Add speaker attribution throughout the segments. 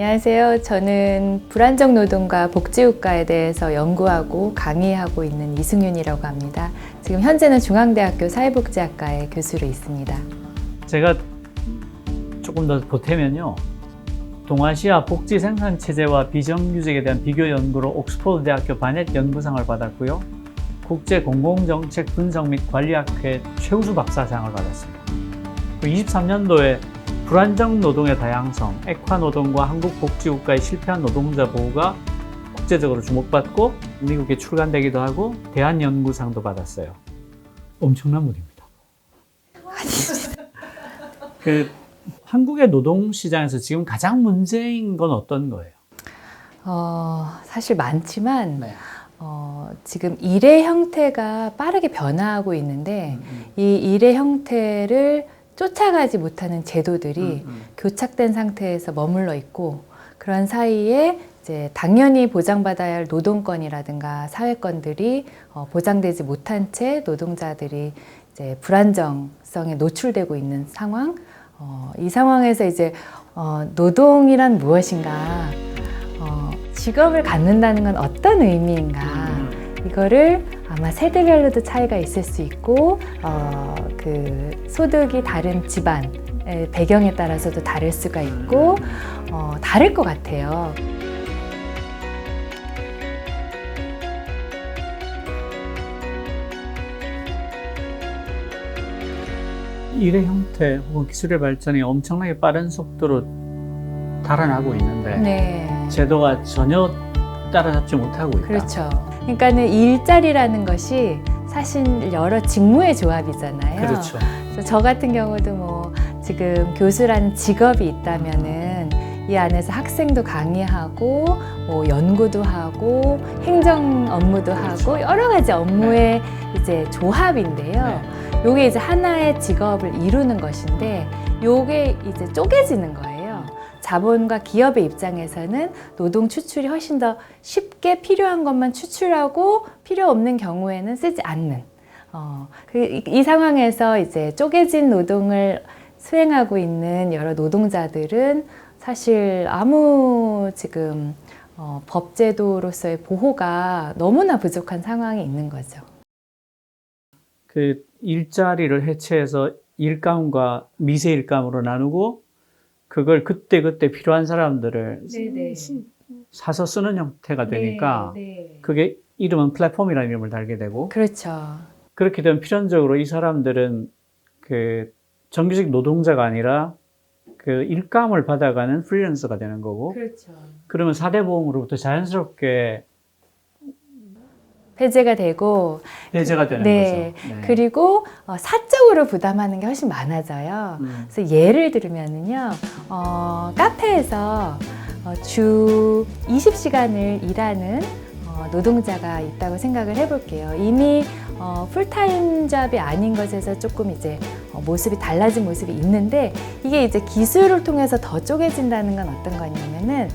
Speaker 1: 안녕하세요. 저는 불안정 노동과 복지국가에 대해서 연구하고 강의하고 있는 이승윤이라고 합니다. 지금 현재는 중앙대학교 사회복지학과의 교수로 있습니다.
Speaker 2: 제가 조금 더 보태면요. 동아시아 복지 생산 체제와 비정규직에 대한 비교 연구로 옥스퍼드 대학교 바넷 연구상을 받았고요. 국제 공공정책 분석 및 관리학회 최우수 박사상을 받았습니다. 23년도에 불안정 노동의 다양성, 액화 노동과 한국 복지국가의 실패한 노동자 보호가 국제적으로 주목받고 미국에 출간되기도 하고 대한연구상도 받았어요. 엄청난 분입니다. 그 한국의 노동 시장에서 지금 가장 문제인 건 어떤 거예요?
Speaker 1: 어, 사실 많지만
Speaker 2: 네.
Speaker 1: 어, 지금 일의 형태가 빠르게 변화하고 있는데
Speaker 2: 음,
Speaker 1: 이 일의 형태를 쫓아가지 못하는 제도들이
Speaker 2: 음,
Speaker 1: 교착된 상태에서 머물러 있고 그런 사이에 이제 당연히 보장받아야 할 노동권이라든가 사회권들이 어, 보장되지 못한 채 노동자들이 이제 불안정성에 노출되고 있는 상황. 어, 이 상황에서 이제 어, 노동이란 무엇인가, 어, 직업을 갖는다는 건 어떤 의미인가. 이거를 아마 세대별로도 차이가 있을 수 있고 어, 그 소득이 다른 집안 의 배경에 따라서도 다를 수가 있고 어, 다를 것 같아요.
Speaker 2: 일의 형태 혹은 기술의 발전이 엄청나게 빠른 속도로 달아나고 있는데
Speaker 1: 네,
Speaker 2: 제도가 전혀 따라잡지 못하고 있다.
Speaker 1: 그렇죠. 그러니까는 일자리라는 것이 사실 여러 직무의 조합이잖아요.
Speaker 2: 그렇죠.
Speaker 1: 저 같은 경우도 뭐 지금 교수라는 직업이 있다면은 이 안에서 학생도 강의하고 뭐 연구도 하고 행정 업무도
Speaker 2: 그렇죠.
Speaker 1: 하고 여러 가지 업무의 이제 조합인데요.
Speaker 2: 네.
Speaker 1: 요게 이제 하나의 직업을 이루는 것인데 요게 이제 쪼개지는 거예요. 자본과 기업의 입장에서는 노동 추출이 훨씬 더 쉽게 필요한 것만 추출하고 필요 없는 경우에는 쓰지 않는. 어, 그, 이, 이 상황에서 이제 쪼개진 노동을 수행하고 있는 여러 노동자들은 사실 아무 지금 어, 법제도로서의 보호가 너무나 부족한 상황이 있는 거죠.
Speaker 2: 그 일자리를 해체해서 일감과 미세 일감으로 나누고 그걸 그때 그때 필요한 사람들을
Speaker 1: 네네.
Speaker 2: 사서 쓰는 형태가 되니까
Speaker 1: 네,
Speaker 2: 그게 이름은 플랫폼이라는 이름을 달게 되고
Speaker 1: 그렇죠.
Speaker 2: 그렇게 되면 필연적으로 이 사람들은 그 정규직 노동자가 아니라 그 일감을 받아가는 프리랜서가 되는 거고
Speaker 1: 그렇죠.
Speaker 2: 그러면 사대 보험으로부터 자연스럽게
Speaker 1: 폐지가 되고
Speaker 2: 해제가 되는
Speaker 1: 네.
Speaker 2: 거죠. 네.
Speaker 1: 그리고 어, 사적으로 부담하는 게 훨씬 많아져요.
Speaker 2: 음.
Speaker 1: 그래서 예를 들면은요, 어, 카페에서 어, 주 20시간을 일하는 어, 노동자가 있다고 생각을 해볼게요. 이미 어, 풀타임 잡이 아닌 것에서 조금 이제 어, 모습이 달라진 모습이 있는데 이게 이제 기술을 통해서 더 쪼개진다는 건 어떤 거냐면은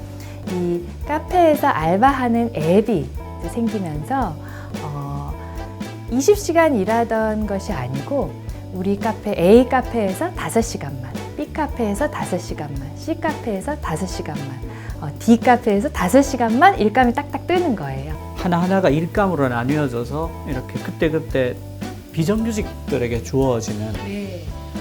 Speaker 1: 이 카페에서 알바하는 앱이 생기면서 어, 20시간 일하던 것이 아니고 우리 카페 A 카페에서 5시간만, B 카페에서 5시간만, C 카페에서 5시간만, 어, D 카페에서 5시간만 일감이 딱딱 뜨는 거예요.
Speaker 2: 하나하나가 일감으로 나뉘어져서 이렇게 그때그때 비정규직들에게 주어지는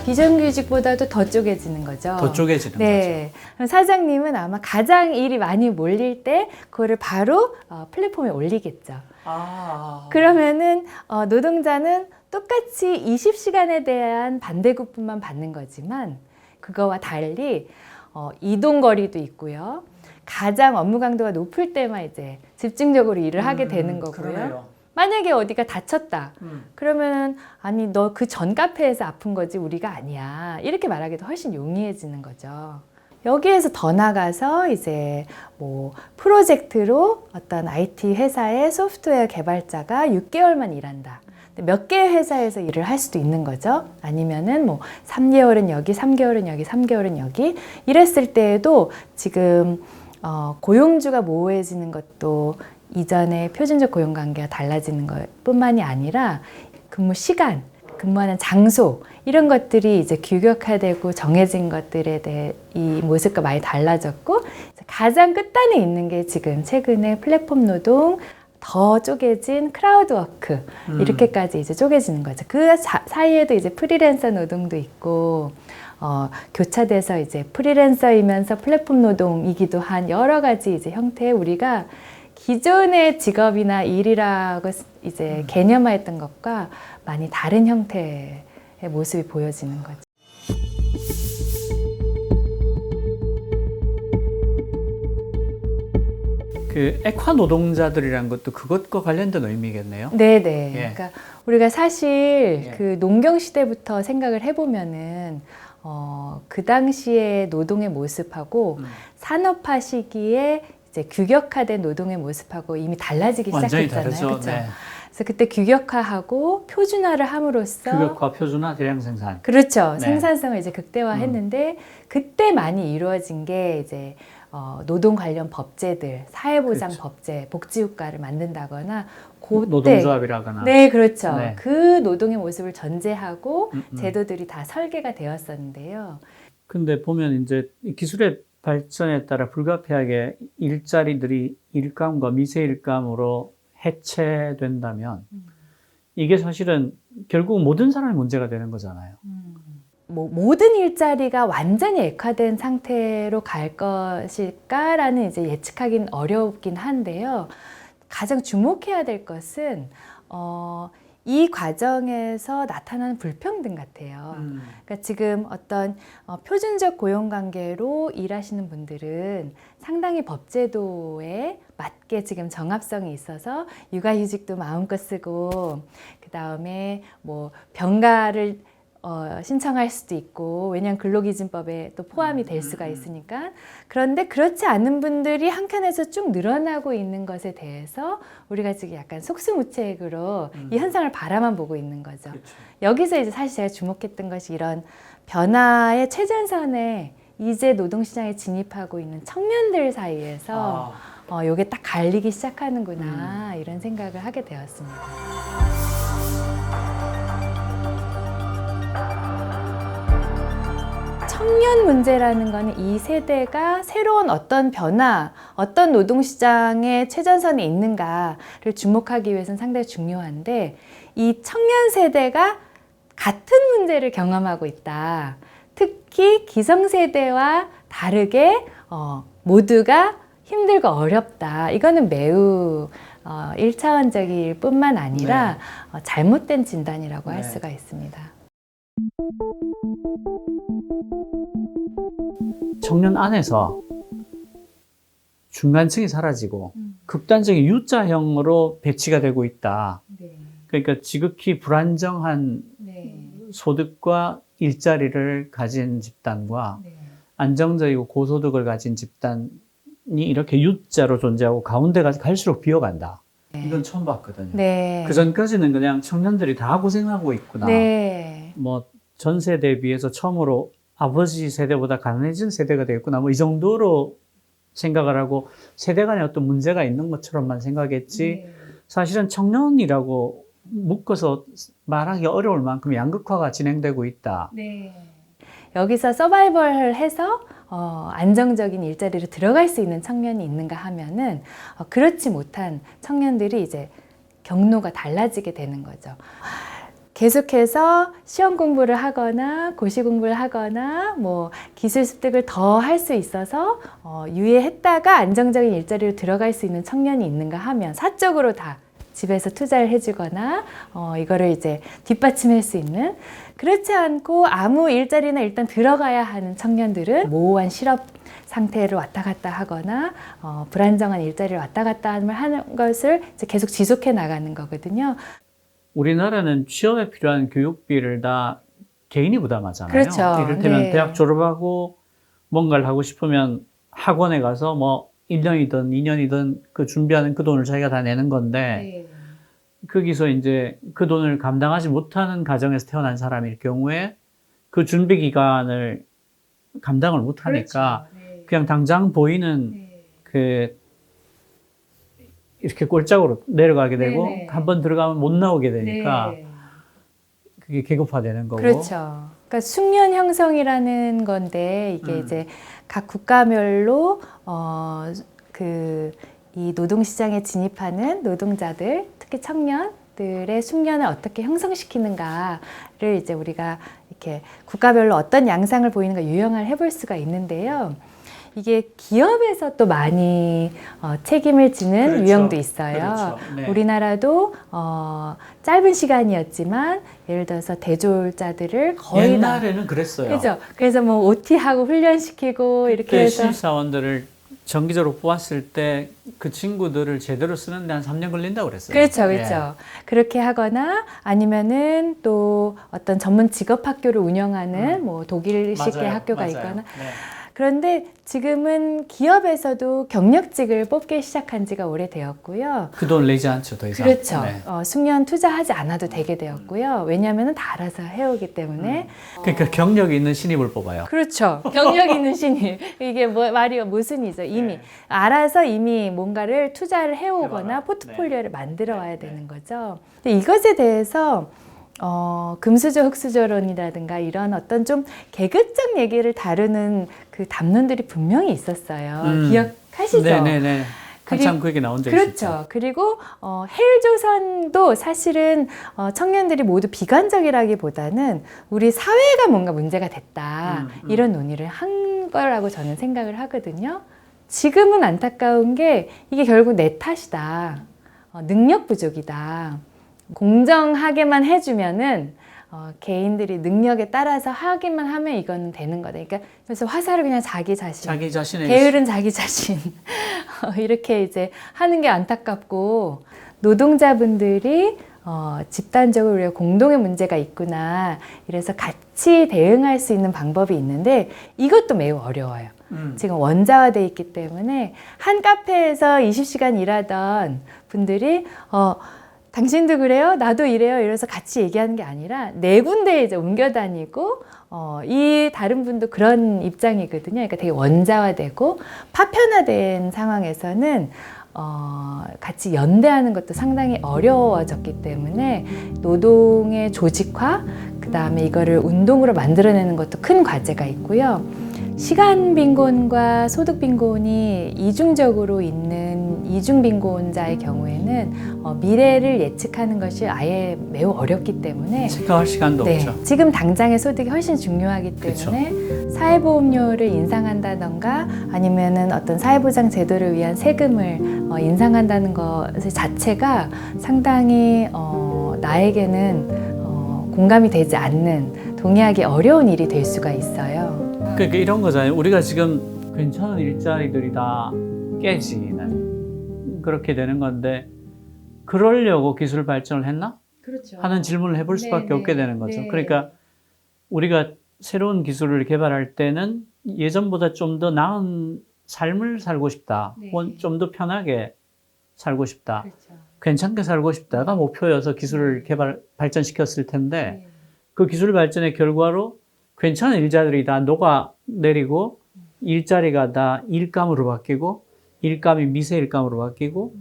Speaker 1: 비정규직보다도 더 쪼개지는 거죠.
Speaker 2: 더 쪼개지는
Speaker 1: 네. 그럼 사장님은 아마 가장 일이 많이 몰릴 때 그거를 바로 어, 플랫폼에 올리겠죠.
Speaker 2: 거죠. 아.
Speaker 1: 그러면은 어, 노동자는 똑같이 20시간에 대한 반대급분만 받는 거지만 그거와 달리 어, 이동 거리도 있고요. 가장 업무 강도가 높을 때만 이제 집중적으로 일을 하게 되는 거고요.
Speaker 2: 음, 그러네요.
Speaker 1: 만약에 어디가 다쳤다.
Speaker 2: 음.
Speaker 1: 그러면은 아니 너 그 전 카페에서 아픈 거지 우리가 아니야. 이렇게 말하기도 훨씬 용이해지는 거죠. 여기에서 더 나가서 이제 뭐 프로젝트로 어떤 IT 회사의 소프트웨어 개발자가 6개월만 일한다. 몇 개의 회사에서 일을 할 수도 있는 거죠. 아니면은 뭐 3개월은 여기, 3개월은 여기, 3개월은 여기. 이랬을 때에도 지금 어, 고용주가 모호해지는 것도 이전의 표준적 고용 관계가 달라지는 것 뿐만이 아니라 근무 시간, 근무하는 장소 이런 것들이 이제 규격화되고 정해진 것들에 대해 이 모습과 많이 달라졌고 가장 끝단에 있는 게 지금 최근에 플랫폼 노동 더 쪼개진 크라우드 워크
Speaker 2: 음.
Speaker 1: 이렇게까지 이제 쪼개지는 거죠. 그 사, 사이에도 이제 프리랜서 노동도 있고 어, 교차돼서 이제 프리랜서이면서 플랫폼 노동이기도 한 여러 가지 이제 형태의 우리가 기존의 직업이나 일이라고 이제 개념화했던 것과 많이 다른 형태의 모습이 보여지는 거죠.
Speaker 2: 그 액화 노동자들이라는 것도 그것과 관련된 의미겠네요.
Speaker 1: 네 네.
Speaker 2: 예.
Speaker 1: 그러니까 우리가 사실
Speaker 2: 예.
Speaker 1: 그 농경 시대부터 생각을 해보면은 어, 그 당시의 노동의 모습하고
Speaker 2: 음.
Speaker 1: 산업화 시기에 이제 규격화된 노동의 모습하고 이미 달라지기
Speaker 2: 완전히
Speaker 1: 시작했잖아요.
Speaker 2: 다르죠.
Speaker 1: 그렇죠?
Speaker 2: 네.
Speaker 1: 그래서 그때 규격화하고 표준화를 함으로써
Speaker 2: 규격화, 표준화, 대량 생산.
Speaker 1: 그렇죠.
Speaker 2: 네.
Speaker 1: 생산성을 이제 극대화했는데 그때 많이 이루어진 게 이제 어, 노동 관련 법제들, 사회보장
Speaker 2: 그렇죠.
Speaker 1: 법제, 복지국가를 만든다거나 그때
Speaker 2: 노동조합이라거나.
Speaker 1: 네, 그렇죠.
Speaker 2: 네.
Speaker 1: 그 노동의 모습을 전제하고
Speaker 2: 음, 음.
Speaker 1: 제도들이 다 설계가 되었었는데요.
Speaker 2: 근데 보면 이제 이 기술의 발전에 따라 불가피하게 일자리들이 일감과 미세일감으로 해체된다면
Speaker 1: 음.
Speaker 2: 이게 사실은 결국 모든 사람의 문제가 되는 거잖아요.
Speaker 1: 뭐 모든 일자리가 완전히 액화된 상태로 갈 것일까라는 이제 예측하기는 어렵긴 한데요. 가장 주목해야 될 것은 어, 이 과정에서 나타나는 불평등 같아요. 그러니까 지금 어떤 어, 표준적 고용 관계로 일하시는 분들은 상당히 법제도에 맞게 지금 정합성이 있어서 육아휴직도 마음껏 쓰고 그 다음에 뭐 병가를 어, 신청할 수도 있고 왜냐하면 근로기준법에 또 포함이 될 수가 있으니까 그런데 그렇지 않은 분들이 한켠에서 쭉 늘어나고 있는 것에 대해서 우리가 지금 약간 속수무책으로 이 현상을 바라만 보고 있는 거죠.
Speaker 2: 그렇죠.
Speaker 1: 여기서 이제 사실 제가 주목했던 것이 이런 변화의 최전선에 이제 노동시장에 진입하고 있는 청년들 사이에서
Speaker 2: 아,
Speaker 1: 어, 요게 딱 갈리기 시작하는구나 이런 생각을 하게 되었습니다. 청년 문제라는 거는 이 세대가 새로운 어떤 변화, 어떤 노동시장의 최전선에 있는가를 주목하기 위해서는 상당히 중요한데 이 청년 세대가 같은 문제를 경험하고 있다. 특히 기성세대와 다르게 어, 모두가 힘들고 어렵다. 이거는 매우 어, 1차원적일 뿐만 아니라 어, 잘못된 진단이라고 할
Speaker 2: 네.
Speaker 1: 수가 있습니다.
Speaker 2: 청년 안에서 중간층이 사라지고
Speaker 1: 음.
Speaker 2: 극단적인 U자형으로 배치가 되고 있다.
Speaker 1: 네.
Speaker 2: 그러니까 지극히 불안정한
Speaker 1: 네.
Speaker 2: 소득과 일자리를 가진 집단과
Speaker 1: 네.
Speaker 2: 안정적이고 고소득을 가진 집단이 이렇게 U자로 존재하고 가운데가 갈수록 비어간다. 이건 처음 봤거든요.
Speaker 1: 네.
Speaker 2: 그 전까지는 그냥 청년들이 다 고생하고 있구나.
Speaker 1: 네.
Speaker 2: 뭐전 세대에 비해서 처음으로 아버지 세대보다 가난해진 세대가 되겠구나. 뭐 이 정도로 생각을 하고 세대 간에 어떤 문제가 있는 것처럼만 생각했지.
Speaker 1: 네.
Speaker 2: 사실은 청년이라고 묶어서 말하기 어려울 만큼 양극화가 진행되고 있다.
Speaker 1: 네. 여기서 서바이벌을 해서 어, 안정적인 일자리로 들어갈 수 있는 청년이 있는가 하면은 어, 그렇지 못한 청년들이 이제 경로가 달라지게 되는 거죠. 계속해서 시험 공부를 하거나 고시 공부를 하거나 뭐 기술 습득을 더 할 수 있어서 어, 유예했다가 안정적인 일자리로 들어갈 수 있는 청년이 있는가 하면 사적으로 다 집에서 투자를 해주거나 어, 이거를 이제 뒷받침할 수 있는 그렇지 않고 아무 일자리나 일단 들어가야 하는 청년들은 모호한 실업 상태로 왔다 갔다 하거나 어, 불안정한 일자리를 왔다 갔다 하는 것을 계속 지속해 나가는 거거든요.
Speaker 2: 우리나라는 취업에 필요한 교육비를 다 개인이 부담하잖아요.
Speaker 1: 그렇죠.
Speaker 2: 이를테면
Speaker 1: 네.
Speaker 2: 대학 졸업하고 뭔가를 하고 싶으면 학원에 가서 뭐 1년이든 2년이든 그 준비하는 그 돈을 자기가 다 내는 건데 거기서 이제 그 돈을 감당하지 못하는 가정에서 태어난 사람일 경우에 그 준비 기간을 감당을 못 하니까
Speaker 1: 그렇죠.
Speaker 2: 그냥 당장 보이는
Speaker 1: 네.
Speaker 2: 그 이렇게 꼴짝으로 내려가게 되고
Speaker 1: 네네.
Speaker 2: 한번 들어가면 못 나오게 되니까
Speaker 1: 네.
Speaker 2: 이게 계급화되는 거고.
Speaker 1: 그렇죠. 그러니까 숙련 형성이라는 건데 이게
Speaker 2: 음.
Speaker 1: 이제 각 국가별로 어, 어그 이 노동 시장에 진입하는 노동자들, 특히 청년들의 숙련을 어떻게 형성시키는가를 이제 우리가 이렇게 국가별로 어떤 양상을 보이는가 유형을 해볼 수가 있는데요. 이게 기업에서 또 많이 어, 책임을 지는
Speaker 2: 그렇죠.
Speaker 1: 유형도 있어요.
Speaker 2: 그렇죠. 네.
Speaker 1: 우리나라도 어, 짧은 시간이었지만 예를 들어서 대졸자들을 거의 다
Speaker 2: 옛날에는 그랬어요.
Speaker 1: 그죠. 그래서 뭐 OT하고 훈련시키고 이렇게 해서
Speaker 2: 신입사원들을 정기적으로 뽑았을 때 그 친구들을 제대로 쓰는데 한 3년 걸린다고 그랬어요.
Speaker 1: 그렇죠, 그렇죠. 그렇게 하거나 아니면은 또 어떤 전문 직업 학교를 운영하는 뭐 독일식의
Speaker 2: 음. 맞아요,
Speaker 1: 학교가
Speaker 2: 맞아요.
Speaker 1: 있거나
Speaker 2: 네.
Speaker 1: 그런데 지금은 기업에서도 경력직을 뽑기 시작한 지가 오래되었고요.
Speaker 2: 그 돈 내지 않죠, 더 이상.
Speaker 1: 그렇죠.
Speaker 2: 네.
Speaker 1: 어, 숙련 투자하지 않아도 되게 되었고요. 왜냐하면 다 알아서 해오기 때문에.
Speaker 2: 그러니까 경력이 있는 신입을 뽑아요.
Speaker 1: 그렇죠. 경력 있는 신입. 이게 뭐 말이 모순이죠. 이미
Speaker 2: 네.
Speaker 1: 알아서 이미 뭔가를 투자를 해오거나
Speaker 2: 해봐라.
Speaker 1: 포트폴리오를
Speaker 2: 네.
Speaker 1: 만들어 와야
Speaker 2: 네.
Speaker 1: 되는 거죠. 근데 이것에 대해서 어, 금수저 흑수저론이라든가 이런 어떤 좀 계급적 얘기를 다루는 그 담론들이 분명히 있었어요.
Speaker 2: 음.
Speaker 1: 기억하시죠?
Speaker 2: 네네네. 한참
Speaker 1: 그리-
Speaker 2: 그 나온 적이 있었죠.
Speaker 1: 그렇죠. 그리고 어, 헬조선도 사실은 어, 청년들이 모두 비관적이라기보다는 우리 사회가 뭔가 문제가 됐다
Speaker 2: 음, 음.
Speaker 1: 이런 논의를 한 거라고 저는 생각을 하거든요. 지금은 안타까운 게 이게 결국 내 탓이다, 어, 능력 부족이다. 공정하게만 해주면은 어, 개인들이 능력에 따라서 하기만 하면 이거는 되는 거다. 그러니까 그래서 화살을 그냥 자기 자신.
Speaker 2: 자기 자신의
Speaker 1: 게으른 자기 자신 어, 이렇게 이제 하는 게 안타깝고 노동자분들이 어, 집단적으로 우리가 공동의 문제가 있구나 이래서 같이 대응할 수 있는 방법이 있는데 이것도 매우 어려워요.
Speaker 2: 음.
Speaker 1: 지금 원자화돼 있기 때문에 한 카페에서 20시간 일하던 분들이 어 당신도 그래요? 나도 이래요? 이래서 같이 얘기하는 게 아니라 네 군데 이제 옮겨 다니고 어, 이 다른 분도 그런 입장이거든요. 그러니까 되게 원자화되고 파편화된 상황에서는 어, 같이 연대하는 것도 상당히 어려워졌기 때문에 노동의 조직화, 그 다음에 이거를 운동으로 만들어내는 것도 큰 과제가 있고요. 시간 빈곤과 소득 빈곤이 이중적으로 있는 이중 빈곤자의 경우에는 어, 미래를 예측하는 것이 아예 매우 어렵기 때문에
Speaker 2: 생각할 시간도
Speaker 1: 네,
Speaker 2: 없죠.
Speaker 1: 지금 당장의 소득이 훨씬 중요하기 때문에 사회보험료를 인상한다던가 아니면은 어떤 사회보장 제도를 위한 세금을 어, 인상한다는 것 자체가 상당히 어, 나에게는 어, 공감이 되지 않는 동의하기 어려운 일이 될 수가 있어요.
Speaker 2: 그러니까 이런 거잖아요. 우리가 지금 괜찮은 일자리들이 다 깨지는 그렇게 되는 건데 그러려고 기술 발전을 했나?
Speaker 1: 그렇죠.
Speaker 2: 하는 질문을 해볼
Speaker 1: 네,
Speaker 2: 수밖에
Speaker 1: 네,
Speaker 2: 없게 되는 거죠.
Speaker 1: 네.
Speaker 2: 그러니까 우리가 새로운 기술을 개발할 때는 예전보다 좀 더 나은 삶을 살고 싶다.
Speaker 1: 네.
Speaker 2: 좀더 편하게 살고 싶다.
Speaker 1: 그렇죠.
Speaker 2: 괜찮게 살고 싶다가 목표여서 기술을 개발 발전시켰을 텐데
Speaker 1: 네.
Speaker 2: 그 기술 발전의 결과로 괜찮은 일자들이 다 녹아 내리고 일자리가 다 일감으로 바뀌고 일감이 미세 일감으로 바뀌고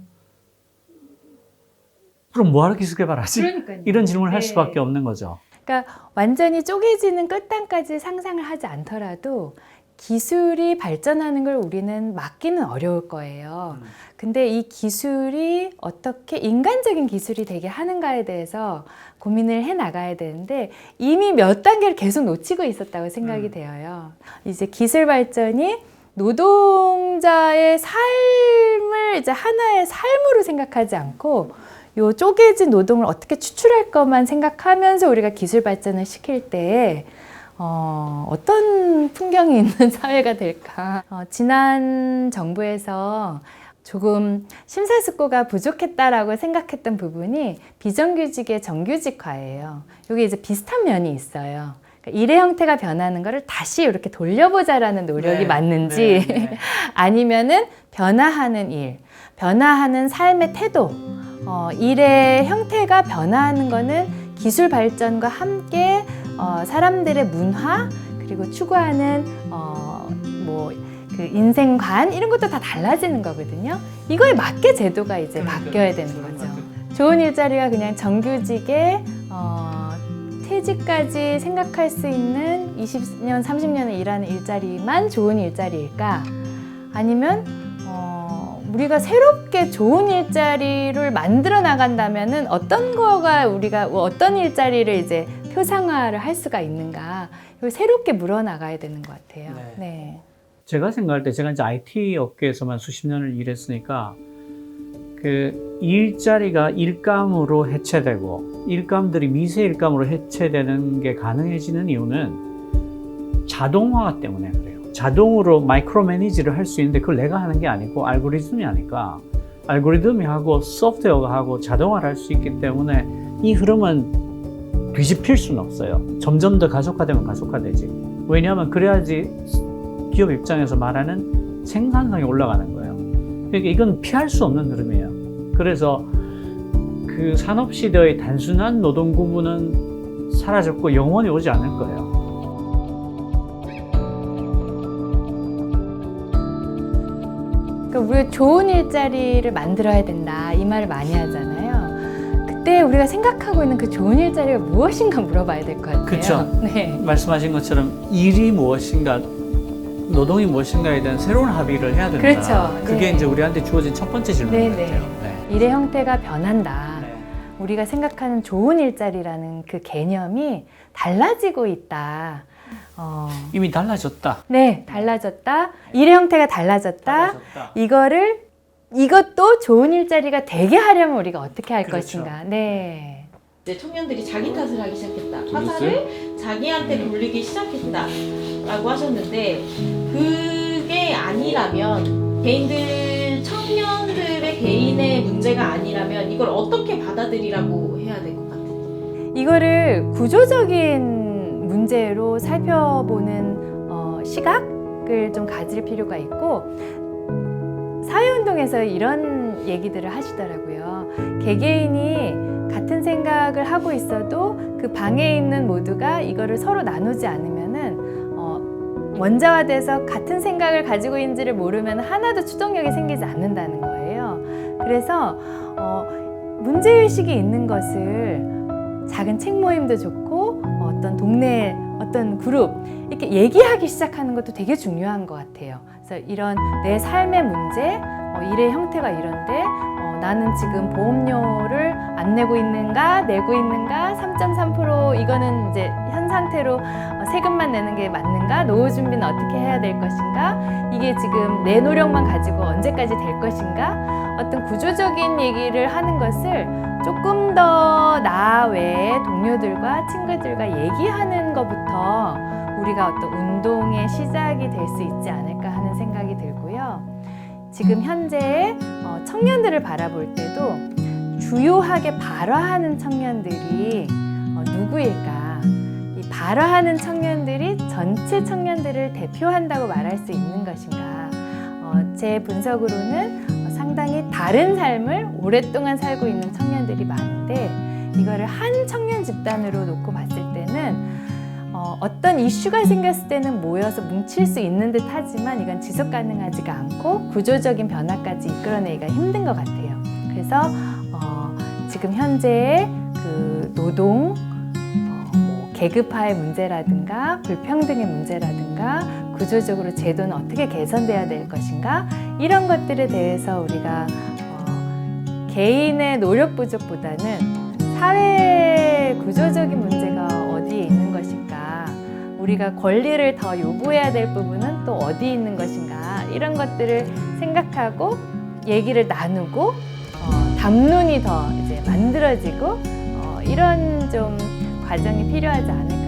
Speaker 2: 그럼 뭐하러 기술 개발하지?
Speaker 1: 그러니까요.
Speaker 2: 이런 질문을 할
Speaker 1: 네.
Speaker 2: 수밖에 없는 거죠.
Speaker 1: 그러니까 완전히 쪼개지는 끝단까지 상상을 하지 않더라도 기술이 발전하는 걸 우리는 막기는 어려울 거예요.
Speaker 2: 음.
Speaker 1: 근데 이 기술이 어떻게 인간적인 기술이 되게 하는가에 대해서 고민을 해 나가야 되는데 이미 몇 단계를 계속 놓치고 있었다고 생각이
Speaker 2: 음.
Speaker 1: 되어요. 이제 기술 발전이 노동자의 삶을 이제 하나의 삶으로 생각하지 않고 요 쪼개진 노동을 어떻게 추출할 것만 생각하면서 우리가 기술 발전을 시킬 때 어, 어떤 풍경이 있는 사회가 될까? 어, 지난 정부에서 조금 심사숙고가 부족했다라고 생각했던 부분이 비정규직의 정규직화예요. 여기 이제 비슷한 면이 있어요. 그러니까 일의 형태가 변하는 것을 다시 이렇게 돌려보자라는 노력이
Speaker 2: 네,
Speaker 1: 맞는지
Speaker 2: 네, 네.
Speaker 1: 아니면은 변화하는 일, 변화하는 삶의 태도, 어, 일의 형태가 변화하는 거는 기술 발전과 함께 어, 사람들의 문화 그리고 추구하는 어, 뭐 그 인생관 이런 것도 다 달라지는 거거든요. 이거에 맞게 제도가 이제
Speaker 2: 그러니까
Speaker 1: 바뀌어야 되는 거죠. 좋은 일자리가 그냥 정규직의 어, 퇴직까지 생각할 수 있는 20년, 30년을 일하는 일자리만 좋은 일자리일까? 아니면 어, 우리가 새롭게 좋은 일자리를 만들어 나간다면은 어떤 거가 우리가 어떤 일자리를 이제 표상화를 할 수가 있는가? 이걸 새롭게 물어 나가야 되는 것 같아요.
Speaker 2: 네.
Speaker 1: 네.
Speaker 2: 제가 생각할 때 제가 이제 IT 업계에서만 수십 년을 일했으니까 그 일자리가 일감으로 해체되고 일감들이 미세 일감으로 해체되는 게 가능해지는 이유는 자동화 때문에 그래요. 자동으로 마이크로 매니지를 할 수 있는데 그걸 내가 하는 게 아니고 알고리즘이 하니까 알고리즘이 하고 소프트웨어가 하고 자동화를 할 수 있기 때문에 이 흐름은 뒤집힐 수는 없어요. 점점 더 가속화되면 가속화되지. 왜냐하면 그래야지 기업 입장에서 말하는 생산성이 올라가는 거예요. 그러니까 이건 피할 수 없는 흐름이에요. 그래서 그 산업 시대의 단순한 노동 구분은 사라졌고 영원히 오지 않을 거예요.
Speaker 1: 그러니까 우리가 좋은 일자리를 만들어야 된다 이 말을 많이 하잖아요. 그때 우리가 생각하고 있는 그 좋은 일자리가 무엇인가 물어봐야 될 것 같아요.
Speaker 2: 그쵸.
Speaker 1: 네.
Speaker 2: 말씀하신 것처럼 일이 무엇인가, 노동이 무엇인가에 대한 새로운 합의를 해야 된다.
Speaker 1: 그렇죠.
Speaker 2: 그게
Speaker 1: 네.
Speaker 2: 이제 우리한테 주어진 첫 번째 질문인
Speaker 1: 네,
Speaker 2: 것
Speaker 1: 네.
Speaker 2: 같아요. 네.
Speaker 1: 일의 형태가 변한다.
Speaker 2: 네.
Speaker 1: 우리가 생각하는 좋은 일자리라는 그 개념이 달라지고 있다. 어,
Speaker 2: 이미 달라졌다.
Speaker 1: 네, 달라졌다. 일의 형태가 달라졌다.
Speaker 2: 달라졌다.
Speaker 1: 이거를 이것도 좋은 일자리가 되게 하려면 우리가 어떻게 할
Speaker 2: 그렇죠.
Speaker 1: 것인가. 네.
Speaker 3: 이제 청년들이 자기 탓을 하기 시작했다. 화살을 자기한테 돌리기 시작했다 라고 하셨는데 그게 아니라면 개인들 청년들의 개인의 문제가 아니라면 이걸 어떻게 받아들이라고 해야 될 것 같아요?
Speaker 1: 이거를 구조적인 문제로 살펴보는 어, 시각을 좀 가질 필요가 있고 사회운동에서 이런 얘기들을 하시더라고요. 개개인이 같은 생각을 하고 있어도 그 방에 있는 모두가 이거를 서로 나누지 않으면은 어, 원자화돼서 같은 생각을 가지고 있는지를 모르면 하나도 추동력이 생기지 않는다는 거예요. 그래서 어, 문제의식이 있는 것을 작은 책 모임도 좋고 어, 어떤 동네 어떤 그룹 이렇게 얘기하기 시작하는 것도 되게 중요한 것 같아요. 그래서 이런 내 삶의 문제, 어, 일의 형태가 이런데 어, 나는 지금 보험료를 안 내고 있는가, 내고 있는가, 3.3% 이거는 이제 현 상태로 어, 세금만 내는 게 맞는가, 노후 준비는 어떻게 해야 될 것인가, 이게 지금 내 노력만 가지고 언제까지 될 것인가, 어떤 구조적인 얘기를 하는 것을 조금 더 나 외에 동료들과 친구들과 얘기하는 것부터 우리가 어떤 운동의 시작이 될 수 있지 않을까. 지금 현재 어, 청년들을 바라볼 때도 주요하게 발화하는 청년들이 어, 누구일까? 이 발화하는 청년들이 전체 청년들을 대표한다고 말할 수 있는 것인가? 어, 제 분석으로는 어, 상당히 다른 삶을 오랫동안 살고 있는 청년들이 많은데 이거를 한 청년 집단으로 놓고 봤을 때는 어, 어떤 이슈가 생겼을 때는 모여서 뭉칠 수 있는 듯 하지만 이건 지속 가능하지가 않고 구조적인 변화까지 이끌어내기가 힘든 것 같아요. 그래서 어, 지금 현재의 그 노동, 어, 뭐 계급화의 문제라든가 불평등의 문제라든가 구조적으로 제도는 어떻게 개선돼야 될 것인가 이런 것들에 대해서 우리가 어, 개인의 노력 부족보다는 사회 구조적인 문제 우리가 권리를 더 요구해야 될 부분은 또 어디 있는 것인가? 이런 것들을 생각하고 얘기를 나누고 어, 담론이 더 이제 만들어지고 어, 이런 좀 과정이 필요하지 않을까